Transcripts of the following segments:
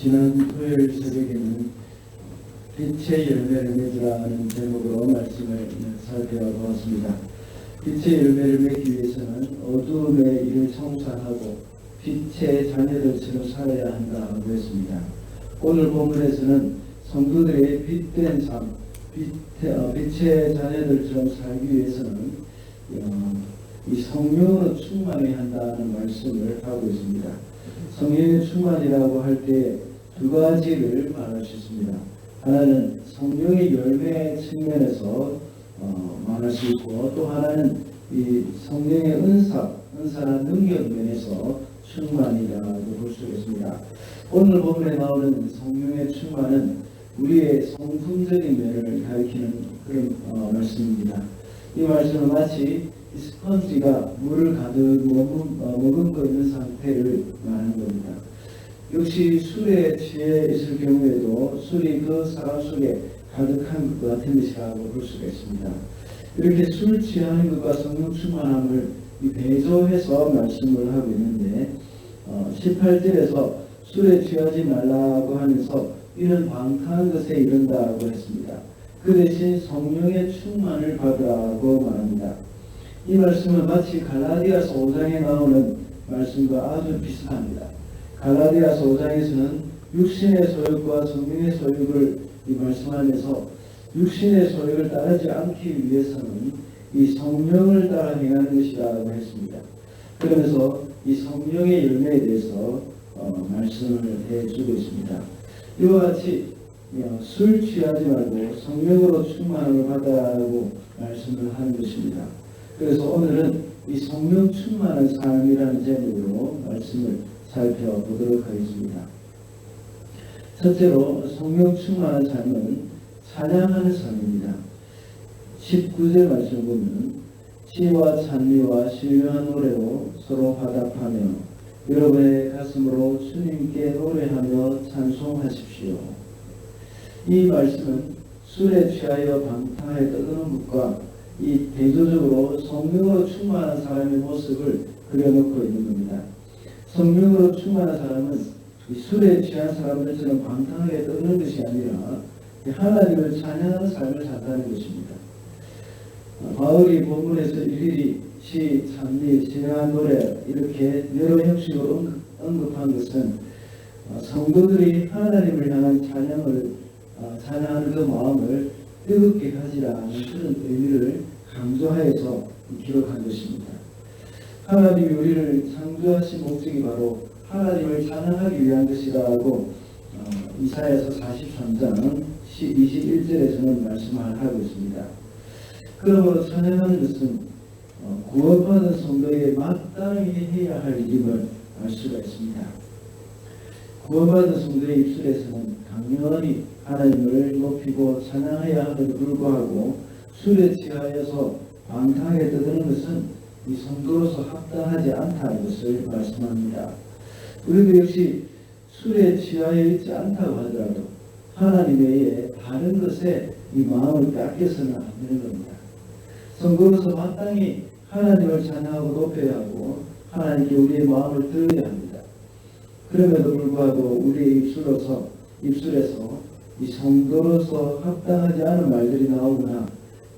지난 토요일 새벽에는 빛의 열매를 맺으라는 제목으로 말씀을 살펴보았습니다. 빛의 열매를 맺기 위해서는 어두움의 일을 청산하고 빛의 자녀들처럼 살아야 한다고 했습니다. 오늘 본문에서는 성도들의 빛된 삶, 빛의, 어, 자녀들처럼 살기 위해서는 어, 이 성령으로 충만해야 한다는 말씀을 하고 있습니다. 성령의 충만이라고 할 때 두 가지를 말할 수 있습니다. 하나는 성령의 열매 측면에서 어, 말할 수 있고 또 하나는 이 성령의 은사, 은사나 능력 면에서 충만이라고 볼 수 있습니다. 오늘 본문에 나오는 성령의 충만은 우리의 성품적인 면을 가리키는 그런 어, 말씀입니다. 이 말씀은 마치 이 스펀지가 물을 가득 머금, 어, 머금고 있는 상태를 말하는 겁니다. 역시 술에 취해 있을 경우에도 술이 그 사람 속에 가득한 것 같은 것이라고 볼 수가 있습니다. 이렇게 술 취하는 것과 성령 충만함을 이 배조해서 말씀을 하고 있는데 어, 18절에서 술에 취하지 말라고 하면서 이런 방탕한 것에 이른다고 했습니다. 그 대신 성령의 충만을 받으라고 말합니다. 이 말씀은 마치 갈라디아서 5장에 나오는 말씀과 아주 비슷합니다. 갈라디아서 5장에서는 육신의 소욕과 성령의 소욕을 이 말씀하면서 육신의 소욕을 따르지 않기 위해서는 이 성령을 따라 행하는 것이라고 했습니다. 그러면서 이 성령의 열매에 대해서 어, 말씀을 해주고 있습니다. 이와 같이 어, 술 취하지 말고 성령으로 충만함을 받아라고 말씀을 하는 것입니다. 그래서 오늘은 이 성령 충만한 삶이라는 제목으로 말씀을 살펴보도록 하겠습니다. 첫째로 성령 충만한 삶은 찬양하는 삶입니다. 19절 말씀 보면 시와 찬미와 신령한 노래로 서로 화답하며 여러분의 가슴으로 주님께 노래하며 찬송하십시오. 이 말씀은 술에 취하여 방탕에 떠드는 것과 이 대조적으로 성령으로 충만한 사람의 모습을 그려놓고 있는 겁니다. 성령으로 충만한 사람은 이 술에 취한 사람들처럼 방탕하게 떠드는 것이 아니라 하나님을 찬양하는 삶을 산다는 것입니다. 바울이 본문에서 일일이 시, 찬미, 신앙한 노래 이렇게 여러 형식으로 언급한 것은 어, 성도들이 하나님을 향한 찬양을 어, 찬양하는 그 마음을 뜨겁게 가지라는 그런 의미를 강조하여서 기록한 것입니다. 하나님이 우리를 창조하신 목적이 바로 하나님을 찬양하기 위한 것이라고 어, 이사야서 43장 21절에서는 말씀을 하고 있습니다. 그러므로 찬양하는 것은 어, 구원받은 성도의 마땅히 해야 할 일임을 알 수가 있습니다. 구원받은 성도의 입술에서는 당연히 하나님을 높이고 찬양해야 함에도 불구하고 술에 취하여서 방탕하게 떠드는 것은 이 성도로서 합당하지 않다는 것을 말씀합니다. 우리도 역시 술에 취하여 있지 않다고 하더라도 하나님 외에 다른 것에 이 마음을 뺏겨서는 안 되는 겁니다. 성도로서 마땅히 하나님을 찬양하고 높여야 하고 하나님께 우리의 마음을 들어야 합니다. 그럼에도 불구하고 우리의 입술로서 입술에서 이 성도로서 합당하지 않은 말들이 나오거나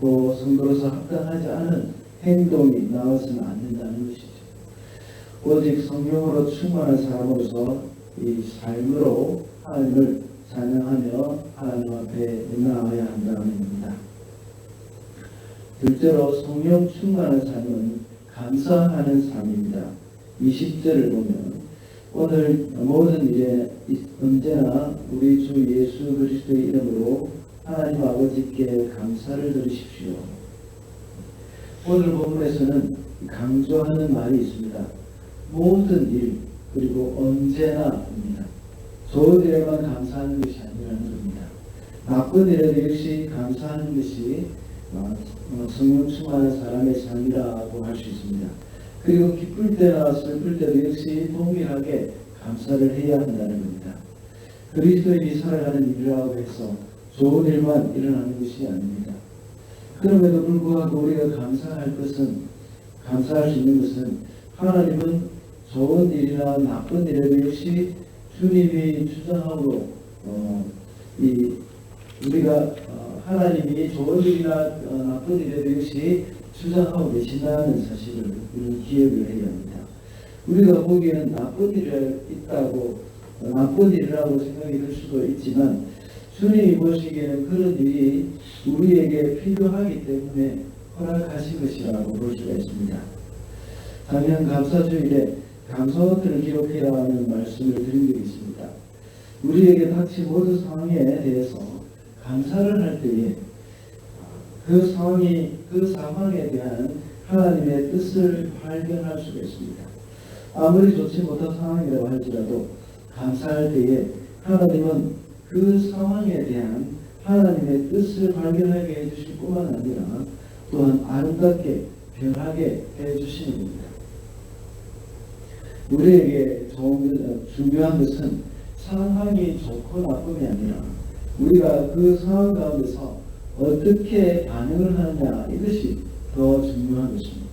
또 성도로서 합당하지 않은 행동이 나와서는 안 된다는 것이죠. 오직 성령으로 충만한 사람으로서 이 삶으로 하나님을 찬양하며 하나님 앞에 나아야 한다는 겁니다. 둘째로 성령 충만한 삶은 감사하는 삶입니다. 20절을 보면 오늘 모든 일에 언제나 우리 주 예수 그리스도의 이름으로 하나님 아버지께 감사를 드리십시오. 오늘 본문에서는 강조하는 말이 있습니다. 모든 일 그리고 언제나입니다. 좋은 일에만 감사하는 것이 아니라는 겁니다. 나쁜 일에도 역시 감사하는 것이 어, 어, 성령 충만한 사람의 삶이라고 할 수 있습니다. 그리고 기쁠 때나 슬플 때도 역시 동일하게 감사를 해야 한다는 겁니다. 그리스도인이 살아가는 일이라고 해서 좋은 일만 일어나는 것이 아닙니다. 그럼에도 불구하고 우리가 감사할 것은 감사할 수 있는 것은 하나님은 좋은 일이나 나쁜 일에도 역시 주님이 주장하고 어, 이 우리가 어, 하나님이 좋은 일이나 어, 나쁜 일에 이것이 주장하고 계신다는 사실을 우리는 기억을 해야 합니다. 우리가 보기에는 나쁜 일이 있다고 어, 나쁜 일이라고 생각이 들 수도 있지만 주님이 보시기에는 그런 일이 우리에게 필요하기 때문에 허락하신 것이라고 볼 수가 있습니다. 작년 감사주일에 감사원들을 기록해야 하는 말씀을 드린 적이 있습니다. 우리에게 닥친 모든 상황에 대해서 감사를 할 때에 그 상황이 그 상황에 대한 하나님의 뜻을 발견할 수가 있습니다. 아무리 좋지 못한 상황이라고 할지라도 감사할 때에 하나님은 그 상황에 대한 하나님의 뜻을 발견하게 해주실 뿐만 아니라 또한 아름답게 변하게 해주시는 겁니다. 우리에게 중요한 것은 상황이 좋고 나쁨이 아니라 우리가 그 상황 가운데서 어떻게 반응을 하느냐 이것이 더 중요한 것입니다.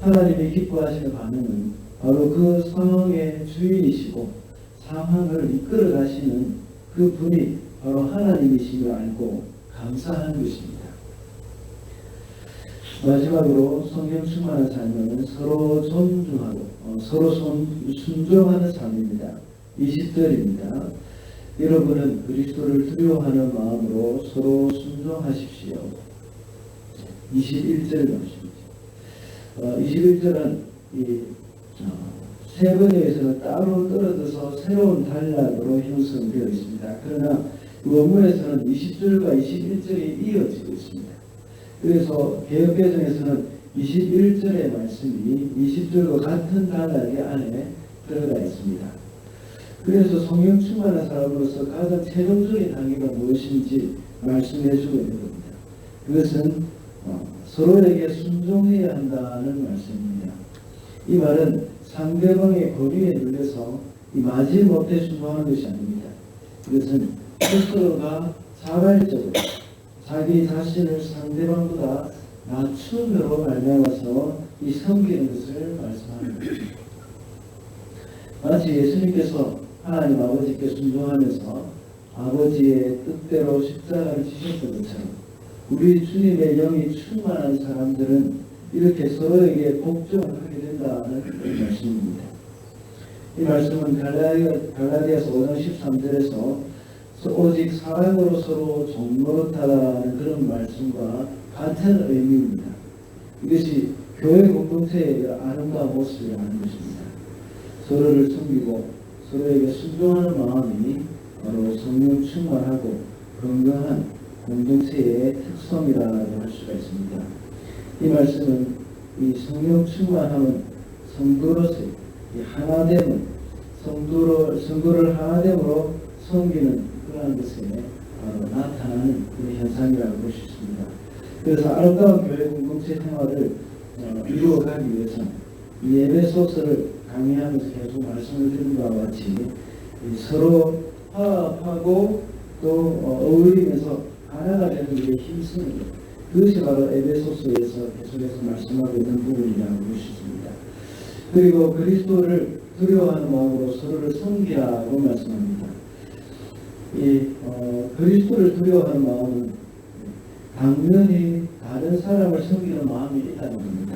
하나님이 기뻐하시는 반응은 바로 그 상황의 주인이시고 상황을 이끌어 가시는 그 분이 하나님이심을 알고 감사하는 것입니다. 마지막으로 성경 충만한 삶은 서로 존중하고 어, 서로 손, 순종하는 삶입니다. 20절입니다. 여러분은 그리스도를 두려워하는 마음으로 서로 순종하십시오. 21절 말씀이죠. 어, 21절은 이, 어, 세 번역에서는 따로 떨어져서 새로운 단락으로 형성되어 있습니다. 그러나 원문에서는 20절과 21절이 이어지고 있습니다. 그래서 개혁개정에서는 21절의 말씀이 20절과 같은 단락의 안에 들어가 있습니다. 그래서 성령 충만한 사람으로서 가장 최종적인 단계가 무엇인지 말씀해 주고 있는 겁니다. 그것은 어, 서로에게 순종해야 한다는 말씀입니다. 이 말은 상대방의 거리에 눌려서 이 마지못해 순종하는 것이 아닙니다. 이것은 스스로가 자발적으로 자기 자신을 상대방보다 낮춤으로 말미암아서 이 섬기는 것을 말씀하는 것입니다. 마치 예수님께서 하나님 아버지께 순종하면서 아버지의 뜻대로 십자가를 지셨던 것처럼 우리 주님의 영이 충만한 사람들은 이렇게 서로에게 복종을 하게 된다는 말씀입니다. 이 말씀은 갈라디아, 갈라디아서 5장 13절에서 오직 사랑으로 서로 종노릇하라는 그런 말씀과 같은 의미입니다. 이것이 교회 공동체의 아름다운 모습이라는 것입니다. 서로를 섬기고 서로에게 순종하는 마음이 바로 성령 충만하고 건강한 공동체의 특성이라고 할 수가 있습니다. 이 말씀은 이 성령 충만함은 성도로서의 이 하나됨을 성도로 성도를 하나됨으로 섬기는 그러한 것에 바로 나타나는 그 현상이라고 볼 수 있습니다. 그래서 아름다운 교회 공동체 생활을 어, 이루어가기 위해서 이 예배소서를 강의하면서 계속 말씀을 드린 바와 같이 이 서로 화합하고 또 어, 어울리면서 하나가 되는 일에 힘쓰는 것 그것이 바로 에베소서에서 계속해서 말씀하고 있는 부분이라고 볼 수 있습니다. 그리고 그리스도를 두려워하는 마음으로 서로를 섬기라고 말씀합니다. 이 어, 그리스도를 두려워하는 마음은 당연히 다른 사람을 섬기는 마음이 있다는 겁니다.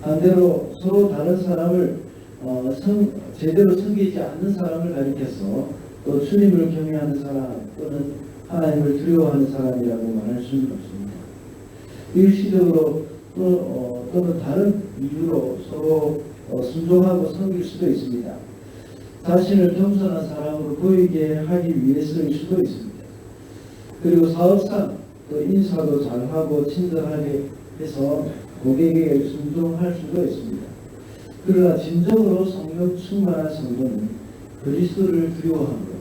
반대로 서로 다른 사람을 어, 성, 제대로 섬기지 않는 사람을 가리켜서 또 주님을 경외하는 사람 또는 하나님을 두려워하는 사람이라고 말할 수는 없습니다. 일시적으로 또, 어, 또는 다른 이유로 서로 어, 순종하고 섬길 수도 있습니다. 자신을 겸손한 사람으로 보이게 하기 위해서일 수도 있습니다. 그리고 사업상 또 인사도 잘하고 친절하게 해서 고객에게 순종할 수도 있습니다. 그러나 진정으로 성령 충만한 성도는 그리스도를 두려워함으로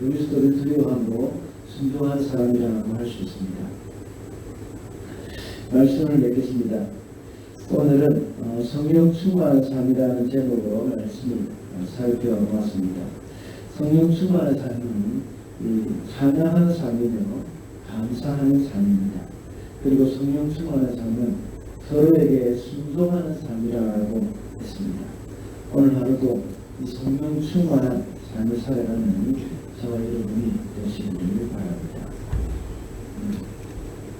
그리스도를 두려워함으로 순종한 사람이라고 할 수 있습니다. 말씀을 맺겠습니다. 오늘은 어, 성령 충만한 삶이라는 제목으로 말씀을 어, 살펴보았습니다. 성령 충만한 삶은 이 찬양하는 삶이며 감사하는 삶입니다. 그리고 성령 충만한 삶은 서로에게 순종하는 삶이라고 했습니다. 오늘 하루도 이 성령 충만한 삶을 살아가는 저와 여러분이 되시기를 바랍니다.